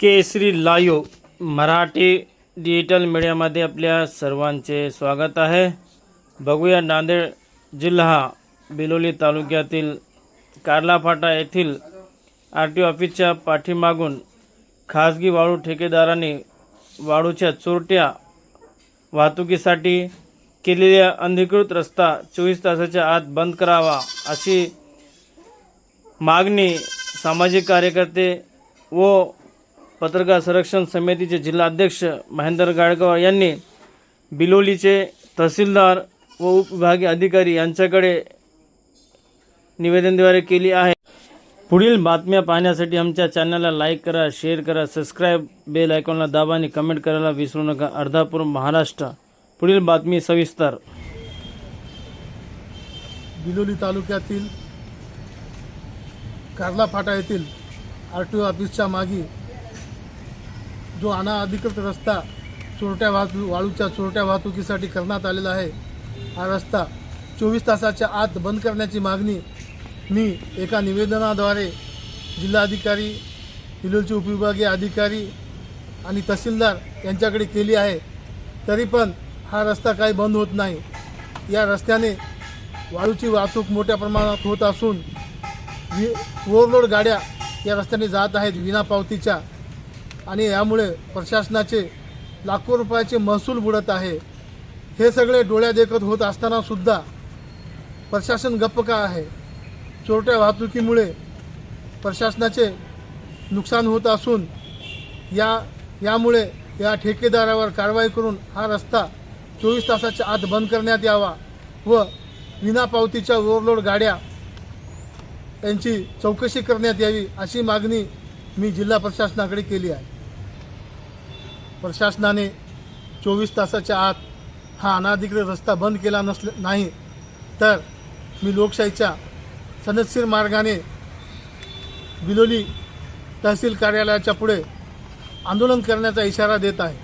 केसरी live Marathi digital मीडियामध्ये आपल्या सर्वांचे स्वागत आहे. बघूया नांदेड जिल्हा बिलोली तालुक्यातील कारलाफाटा येथील आर टी ऑफिसच्या पाठीमागून खाजगी वाळू ठेकेदाराने वाळूच्या चोरट्या वाहतुकीसाठी केलेल्या अनधिकृत रस्ता चोवीस तासाच्या आत बंद करावा अशी मागणी सामाजिक कार्यकर्ते व पत्रकार संरक्षण समितीचे जिल्हाध्यक्ष महेंद्र गाडकर यांनी बिलोलीचे तहसीलदार व उपविभागीय अधिकारी यांच्याकडे निवेदनद्वारे केली आहे. पुढील बातम्या पाहण्यासाठी आमच्या चॅनलला लाईक करा शेअर करा सबस्क्राईब बेल आयकॉनला दाबा आणि कमेंट करायला विसरू नका. अर्धापूर महाराष्ट्र. पुढील बातमी सविस्तर. बिलोली तालुक्यातील कारला फाटा येथील आर टी ओ ऑफिसच्या मागे जो अनाधिकृत रस्ता चोरट्या वाहतू वाळूच्या चोरट्या वाहतुकीसाठी करण्यात आलेला आहे. हा रस्ता चोवीस तासाच्या आत बंद करण्याची मागणी मी एका निवेदनाद्वारे जिल्हाधिकारी हिलोलचे उपविभागीय अधिकारी आणि तहसीलदार यांच्याकडे केली आहे. तरी पण हा रस्ता काही बंद होत नाही. या रस्त्याने वाळूची वाहतूक मोठ्या प्रमाणात होत असून वि ओव्हरलोड गाड्या या रस्त्याने जात आहेत. विना पावतीच्या आणि यामुळे प्रशासनाचे लाखो रुपयाचे महसूल बुडत आहे. हे सगळे डोळ्या देखत होत असतानासुद्धा प्रशासन गप्प का आहे? चोरट्या वाहतुकीमुळे प्रशासनाचे नुकसान होत असून या यामुळे या ठेकेदारावर कारवाई करून हा रस्ता चोवीस तासाच्या आत बंद करण्यात यावा व विना पावतीच्या ओव्हरलोड गाड्या यांची चौकशी करण्यात यावी अशी मागणी मी जिल्हा प्रशासनाकडे केली आहे. प्रशासनाने चोवीस तासाच्या आत हा अनाधिकृत रस्ता बंद केला नसले नाही तर मी लोकशाहीच्या सनदशीर मार्गाने बिलोली तहसील कार्यालयाच्या पुढे आंदोलन करण्याचा इशारा देत आहे.